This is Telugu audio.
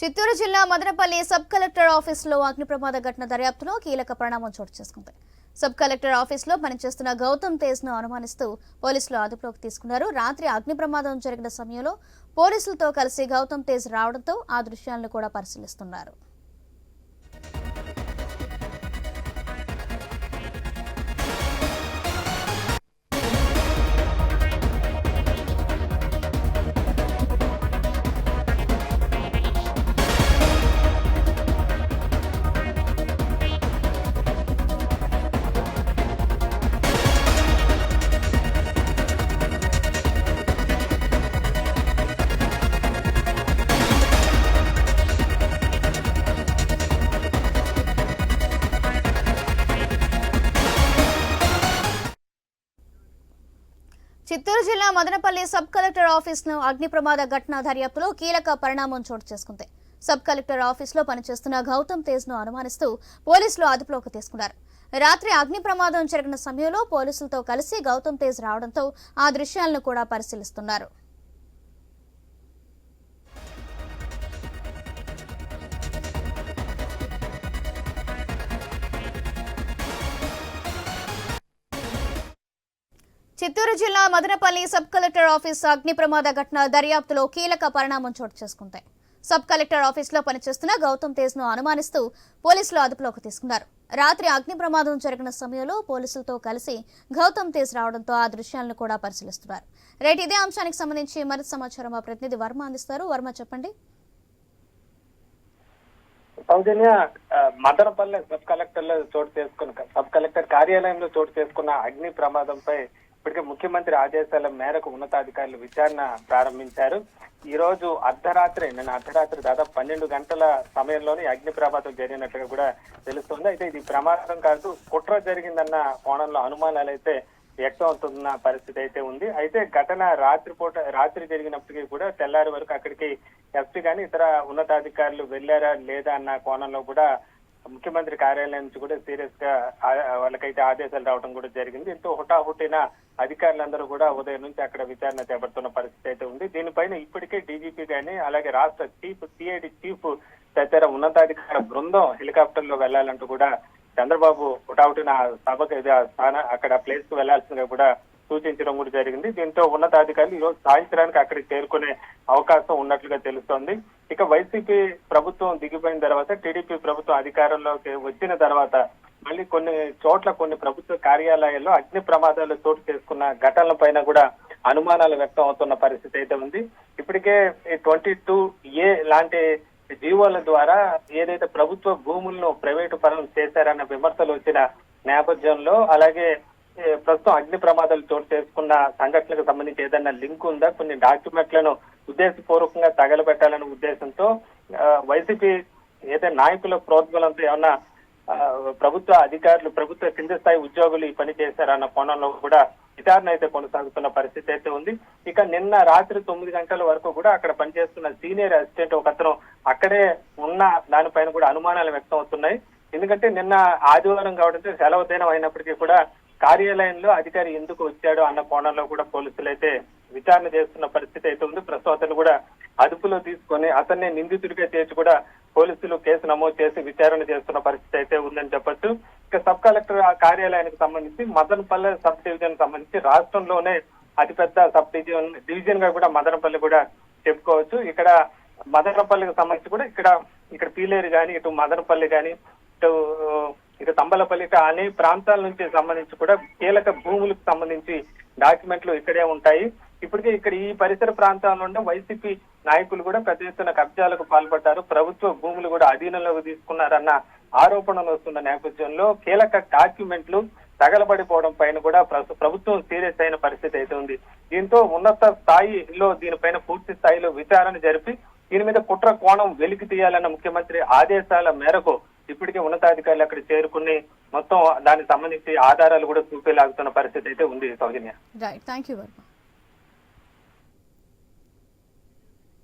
చిత్తూరు జిల్లా మదనపల్లి సబ్ కలెక్టర్ ఆఫీసులో అగ్ని ప్రమాద ఘటన దర్యాప్తులో కీలక పరిణామం చోటు చేసుకుంది. సబ్ కలెక్టర్ ఆఫీసులో పనిచేస్తున్న గౌతమ్ తేజ్ను అనుమానిస్తూ పోలీసులు అదుపులోకి తీసుకున్నారు. రాత్రి అగ్ని ప్రమాదం జరిగిన సమయంలో పోలీసులతో కలిసి గౌతమ్ తేజ్ రావడంతో ఆ దృశ్యాలను కూడా పరిశీలిస్తున్నారు. చిత్తూరు జిల్లా మదనపల్లి సబ్ కలెక్టర్ ఆఫీసును అగ్ని ప్రమాద ఘటన దర్యాప్తులో కీలక పరిణామం చోటు చేసుకుంది. సబ్ కలెక్టర్ ఆఫీసులో పనిచేస్తున్న గౌతమ్ తేజ్ను అనుమానిస్తూ పోలీసులు అదుపులోకి తీసుకున్నారు. రాత్రి అగ్ని ప్రమాదం జరిగిన సమయంలో పోలీసులతో కలిసి గౌతమ్ తేజ్ రావడంతో ఆ దృశ్యాలను కూడా పరిశీలిస్తున్నారు. చిత్తూరు జిల్లా మదనపల్లి సబ్ కలెక్టర్ ఆఫీస్ అగ్ని ప్రమాద ఘటన దర్యాప్తులో కీలక పరిణామం చోటు చేసుకుంటాయి సబ్ కలెక్టర్ ఆఫీస్లో పనిచేస్తున్న గౌతమ్ తేజ్ను అనుమానిస్తూ పోలీసులు అదుపులోకి తీసుకున్నారు. రాత్రి అగ్ని ప్రమాదం జరిగిన సమయంలో పోలీసులతో కలిసి గౌతమ్ తేజ్ రావడంతో ఆ దృశ్యాలను కూడా పరిశీలిస్తున్నారు. రైట్ ఇదే అంశానికి సంబంధించి మరింత సమాచారం మా ప్రతినిధి వర్మ అందిస్తారు. వర్మ చెప్పండి. సౌజన్య మదనపల్లె సబ్ కలెక్టర్లో చోటు చేసుకున్న సబ్ కలెక్టర్ కార్యాలయంలో చోటు చేసుకున్న అగ్ని ప్రమాదంపై ఇప్పటికే ముఖ్యమంత్రి ఆదేశాల మేరకు ఉన్నతాధికారులు విచారణ ప్రారంభించారు. ఈ రోజు అర్ధరాత్రి నిన్న అర్ధరాత్రి దాదాపు పన్నెండు గంటల సమయంలోనే అగ్ని ప్రమాదం జరిగినట్టుగా కూడా తెలుస్తుంది. అయితే ఇది ప్రమాదం కాదు కుట్ర జరిగిందన్న కోణంలో అనుమానాలు అయితే వ్యక్తం అవుతున్న పరిస్థితి అయితే ఉంది. అయితే ఘటన రాత్రిపూట రాత్రి జరిగినప్పటికీ కూడా తెల్లారి వరకు అక్కడికి ఎస్పీ కానీ ఇతర ఉన్నతాధికారులు వెళ్ళారా లేదా అన్న కోణంలో కూడా ముఖ్యమంత్రి కార్యాలయం నుంచి కూడా సీరియస్గా వాళ్ళకైతే ఆదేశాలు రావడం కూడా జరిగింది. ఎంతో హుటాహుటిన అధికారులందరూ కూడా ఉదయం నుంచి అక్కడ విచారణ చేపడుతున్న పరిస్థితి అయితే ఉంది. దీనిపైన ఇప్పటికే డీజీపీ కానీ అలాగే రాష్ట్ర చీఫ్ సిఐడి చీఫ్ తదితర ఉన్నతాధికార బృందం హెలికాప్టర్లో వెళ్ళాలంటూ కూడా చంద్రబాబు హుటాహుటిన సభకు స్థాన అక్కడ ప్లేస్కు వెళ్ళాల్సిందిగా కూడా సూచించడం కూడా జరిగింది. దీంతో ఉన్నతాధికారులు ఈ రోజు సాయంత్రానికి అక్కడికి చేరుకునే అవకాశం ఉన్నట్లుగా తెలుస్తోంది. ఇక వైసీపీ ప్రభుత్వం దిగిపోయిన తర్వాత టీడీపీ ప్రభుత్వం అధికారంలోకి వచ్చిన తర్వాత మళ్ళీ కొన్ని చోట్ల కొన్ని ప్రభుత్వ కార్యాలయాల్లో అగ్ని ప్రమాదాలు చోటు చేసుకున్న ఘటనల పైన కూడా అనుమానాలు వ్యక్తం అవుతున్న పరిస్థితి అయితే ఉంది. ఇప్పటికే ట్వంటీ టూ ఏ లాంటి జీవోల ద్వారా ఏదైతే ప్రభుత్వ భూములను ప్రైవేటు పనులు చేశారన్న విమర్శలు వచ్చిన నేపథ్యంలో అలాగే ప్రస్తుతం అగ్ని ప్రమాదాలు చోటు చేసుకున్న సంఘటనలకు సంబంధించి ఏదైనా లింక్ ఉందా? కొన్ని డాక్యుమెంట్లను ఉద్దేశపూర్వకంగా తగలబెట్టాలనే ఉద్దేశంతో వైసీపీ ఏదైతే నాయకుల ప్రోద్బలంతో ఏమన్నా ప్రభుత్వ అధికారులు ప్రభుత్వ కింద స్థాయి ఉద్యోగులు ఈ పని చేశారన్న కోణంలో కూడా విచారణ అయితే కొనసాగుతున్న పరిస్థితి అయితే ఉంది. ఇక నిన్న రాత్రి తొమ్మిది గంటల వరకు కూడా అక్కడ పనిచేస్తున్న సీనియర్ అసిస్టెంట్ ఒక అతను అక్కడే ఉన్న దానిపైన కూడా అనుమానాలు వ్యక్తం అవుతున్నాయి. ఎందుకంటే నిన్న ఆదివారం కావడంతో సెలవు దినం అయినప్పటికీ కూడా కార్యాలయంలో అధికారి ఎందుకు వచ్చాడు అన్న కోణంలో కూడా పోలీసులు అయితే విచారణ చేస్తున్న పరిస్థితి అయితే ఉంది. ప్రస్తుతం అతను కూడా అదుపులో తీసుకొని అతన్ని నిందితుడిగా చేసి కూడా పోలీసులు కేసు నమోదు చేసి విచారణ చేస్తున్న పరిస్థితి అయితే ఉందని చెప్పొచ్చు. ఇక సబ్ కలెక్టర్ ఆ కార్యాలయానికి సంబంధించి మదనపల్లె సబ్ డివిజన్ సంబంధించి రాష్ట్రంలోనే అతిపెద్ద సబ్ డివిజన్ డివిజన్గా కూడా మదనపల్లి కూడా చెప్పుకోవచ్చు. ఇక్కడ మదనపల్లికి సంబంధించి కూడా ఇక్కడ ఇక్కడ పీలేరు కానీ ఇటు మదనపల్లి కానీ ఇటు ఇక తంబలపల్లి అనే ప్రాంతాల నుంచి సంబంధించి కూడా కీలక భూములకు సంబంధించి డాక్యుమెంట్లు ఇక్కడే ఉంటాయి. ఇప్పటికే ఇక్కడ ఈ పరిసర ప్రాంతాల నుండి వైసీపీ నాయకులు కూడా పెద్ద ఎత్తున కబ్జాలకు పాల్పడ్డారు. ప్రభుత్వ భూములు కూడా అధీనంలోకి తీసుకున్నారన్న ఆరోపణలు వస్తున్న నేపథ్యంలో కీలక డాక్యుమెంట్లు తగలబడిపోవడం పైన కూడా ప్రభుత్వం సీరియస్ అయిన పరిస్థితి అయితే ఉంది. దీంతో ఉన్నత స్థాయిలో దీనిపైన పూర్తి స్థాయిలో విచారణ జరిపి దీని మీద కుట్ర కోణం వెలికి తీయాలన్న ముఖ్యమంత్రి ఆదేశాల మేరకు ఇప్పటికే ఉన్నతాధికారులు అక్కడ చేరుకుని మొత్తం దానికి సంబంధించి ఆధారాలు కూడా చూపేలాగుతున్న పరిస్థితి అయితే ఉంది సౌజన్య. Right thank you